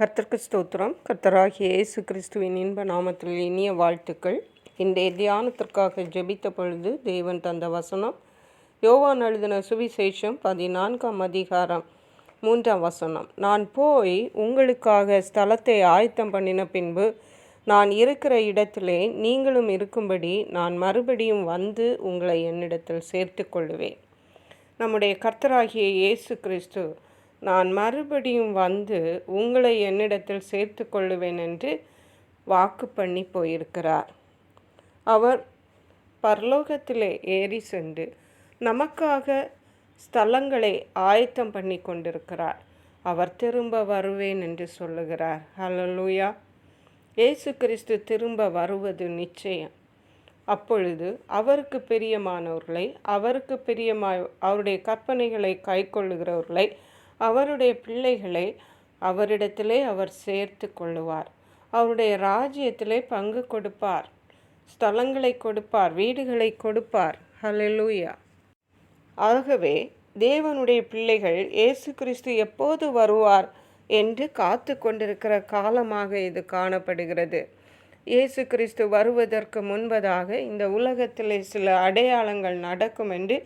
கர்த்தர்க்கு ஸ்தோத்திரம். கர்த்தராகிய இயேசு கிறிஸ்துவின் இன்ப நாமத்தில் இனிய வாழ்த்துக்கள். இன்றைய தியானத்திற்காக ஜெபித்த பொழுது தேவன் தந்த வசனம் யோவான் எழுதின சுவிசேஷம் பதினான்காம் அதிகாரம் மூன்றாம் வசனம். நான் போய் உங்களுக்காக ஸ்தலத்தை ஆயத்தம் பண்ணின பின்பு நான் இருக்கிற இடத்திலே நீங்களும் இருக்கும்படி நான் மறுபடியும் வந்து உங்களை என்னிடத்தில் சேர்த்து கொள்ளுவேன் நம்முடைய கர்த்தராகிய இயேசு கிறிஸ்து நான் மறுபடியும் வந்து உங்களை என்னிடத்தில் சேர்த்து கொள்ளுவேன் என்று வாக்கு பண்ணி போயிருக்கிறார். அவர் பரலோகத்திலே ஏறி சென்று நமக்காக ஸ்தலங்களை ஆயத்தம் பண்ணி கொண்டிருக்கிறார். அவர் திரும்ப வருவேன் என்று சொல்லுகிறார். ஹலலூயா இயேசு கிறிஸ்து திரும்ப வருவது நிச்சயம். அப்பொழுது அவருக்கு பிரியமானவர்களை அவருக்கு பிரியமாய் அவருடைய கற்பனைகளை கை கொள்ளுகிறவர்களை அவருடைய பிள்ளைகளை அவரிடத்திலே அவர் சேர்த்து கொள்ளுவார். அவருடைய ராஜ்யத்திலே பங்கு கொடுப்பார். ஸ்தலங்களை கொடுப்பார். வீடுகளை கொடுப்பார். ஹலெலூயா ஆகவே தேவனுடைய பிள்ளைகள் இயேசு கிறிஸ்து எப்போது வருவார் என்று காத்து கொண்டிருக்கிற காலமாக இது காணப்படுகிறது. இயேசு கிறிஸ்து வருவதற்கு முன்பதாக இந்த உலகத்திலே சில அடையாளங்கள் நடக்கும் என்று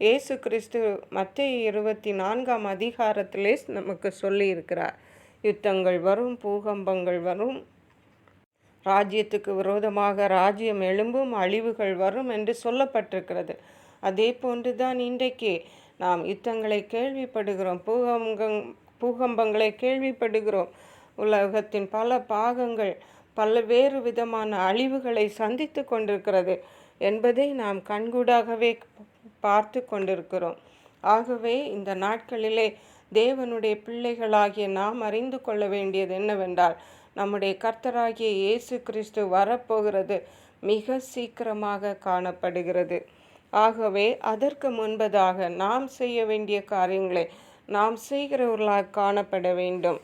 இயேசு கிறிஸ்து மத்திய இருபத்தி நான்காம் அதிகாரத்திலே நமக்கு சொல்லியிருக்கிறார். யுத்தங்கள் வரும் பூகம்பங்கள் வரும் ராஜ்யத்துக்கு விரோதமாக ராஜ்யம் எழும்பும் அழிவுகள் வரும் என்று சொல்லப்பட்டிருக்கிறது. அதே போன்று தான் இன்றைக்கு நாம் யுத்தங்களை கேள்விப்படுகிறோம் பூகம்பங் பூகம்பங்களை கேள்விப்படுகிறோம். உலகத்தின் பல பாகங்கள் பல்வேறு விதமான அழிவுகளை சந்தித்து கொண்டிருக்கிறது என்பதை நாம் கண்கூடாகவே பார்த்து கொண்டிருக்கிறோம். ஆகவே இந்த நாட்களிலே தேவனுடைய பிள்ளைகளாகிய நாம் அறிந்து கொள்ள வேண்டியது என்னவென்றால் நம்முடைய கர்த்தராகிய இயேசு கிறிஸ்து வரப்போகிறது மிக சீக்கிரமாக காணப்படுகிறது. ஆகவே அதற்கு முன்பதாக நாம் செய்ய வேண்டிய காரியங்களை நாம் செய்கிறவர்களாக காணப்பட வேண்டும்.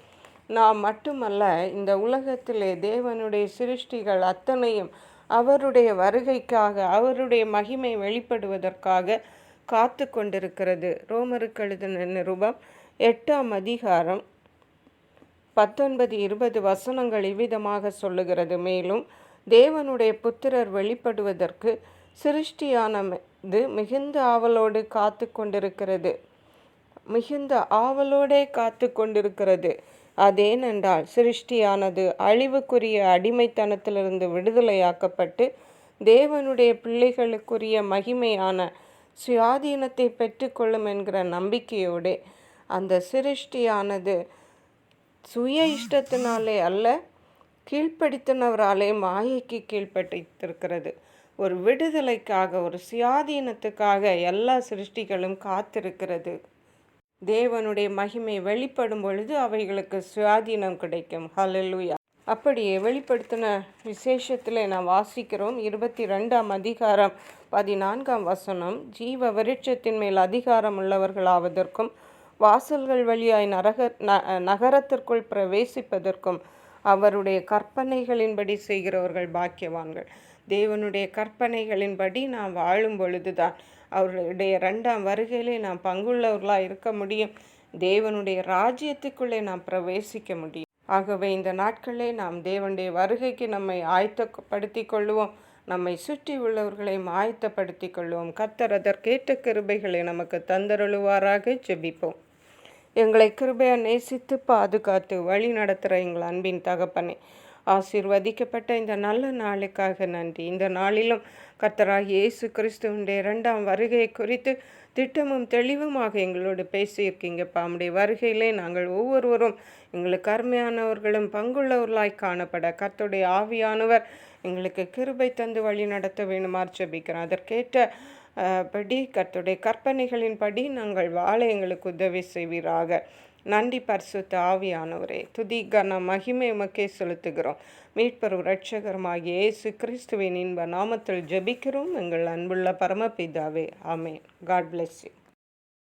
நாம் மட்டுமல்ல இந்த உலகத்திலே தேவனுடைய சிருஷ்டிகள் அத்தனையும் அவருடைய வருகைக்காக அவருடைய மகிமை வெளிப்படுவதற்காக காத்து கொண்டிருக்கிறது. ரோமருக்கு எழுதின நிருபம் எட்டாம் அதிகாரம் பத்தொன்பது இருபது வசனங்கள் இவ்விதமாக சொல்லுகிறது. மேலும் தேவனுடைய புத்திரர் வெளிப்படுவதற்கு சிருஷ்டியானது மிகுந்த ஆவலோடு காத்து கொண்டிருக்கிறது. மிகுந்த ஆவலோடே காத்து கொண்டிருக்கிறது. அதேனென்றால் சிருஷ்டியானது அழிவுக்குரிய அடிமைத்தனத்திலிருந்து விடுதலையாக்கப்பட்டு தேவனுடைய பிள்ளைகளுக்குரிய மகிமையான சுயாதீனத்தை பெற்றுக்கொள்ளும் என்கிற நம்பிக்கையோடு அந்த சிருஷ்டியானது சுய இஷ்டத்தினாலே அல்ல கீழ்ப்படுத்தினவராலே மாயைக்கு கீழ்ப்பட்டிருக்கிறது. ஒரு விடுதலைக்காக ஒரு சுயாதீனத்துக்காக எல்லா சிருஷ்டிகளும் காத்திருக்கிறது. தேவனுடைய மகிமை வெளிப்படும் பொழுது அவைகளுக்கு சுவாதீனம் கிடைக்கும். ஹலலுயா அப்படியே வெளிப்படுத்தின விசேஷத்தில் நாம் வாசிக்கிறோம். இருபத்தி ரெண்டாம் அதிகாரம் பதினான்காம் வசனம். ஜீவ விருட்சத்தின் மேல் அதிகாரம் உள்ளவர்களாவதற்கும் வாசல்கள் வழியாய் நரக நகரத்திற்குள் பிரவேசிப்பதற்கும் அவருடைய கற்பனைகளின்படி செய்கிறவர்கள் பாக்கியவான்கள். தேவனுடைய கற்பனைகளின்படி நாம் வாழும் பொழுதுதான் அவருடைய ரெண்டாம் வருகையிலே நாம் பங்குள்ளவர்களாக இருக்க முடியும். தேவனுடைய ராஜ்யத்துக்குள்ளே நாம் பிரவேசிக்க முடியும். ஆகவே இந்த நாட்களே நாம் தேவனுடைய வருகைக்கு நம்மை ஆயத்தப்படுத்தி கொள்வோம் நம்மை சுற்றி உள்ளவர்களையும் ஆயத்தப்படுத்தி கொள்வோம் கத்தர் அதற்கேற்ற கிருபைகளை நமக்கு தந்தருளுவாராக ஜெபிப்போம். எங்களை கிருபையை நேசித்து பாதுகாத்து வழி நடத்துகிற எங்கள் அன்பின் தகப்பனே ஆசீர்வதிக்கப்பட்ட இந்த நல்ல நாளுக்காக நன்றி. இந்த நாளிலும் கர்த்தராக இயேசு கிறிஸ்துவனுடைய இரண்டாம் வருகையை குறித்து திட்டமும் தெளிவுமாக எங்களோடு பேசியிருக்கீங்க. பாமுடைய வருகையிலே நாங்கள் ஒவ்வொருவரும் எங்களுக்கு அருமையானவர்களும் பங்குள்ளவர்களாய் காணப்பட கர்த்துடைய ஆவியானவர் எங்களுக்கு கிருபை தந்து வழி நடத்த வேணுமாறு ஜபிக்கிறோம். அதற்கேற்ற படி கர்த்துடைய கற்பனைகளின்படி நாங்கள் வாழ எங்களுக்கு உதவி செய்வீராக. நன்றி பரிசுத்த ஆவியானவரே. துதி கன மகிமை உமக்கே செலுத்துகிறோம். மீட்பரும் இரட்சகருமாகிய இயேசு கிறிஸ்துவின் இன்ப நாமத்தில் ஜபிக்கிறோம். எங்கள் அன்புள்ள பரமபிதாவே. ஆமே காட் பிளெஸ் யூ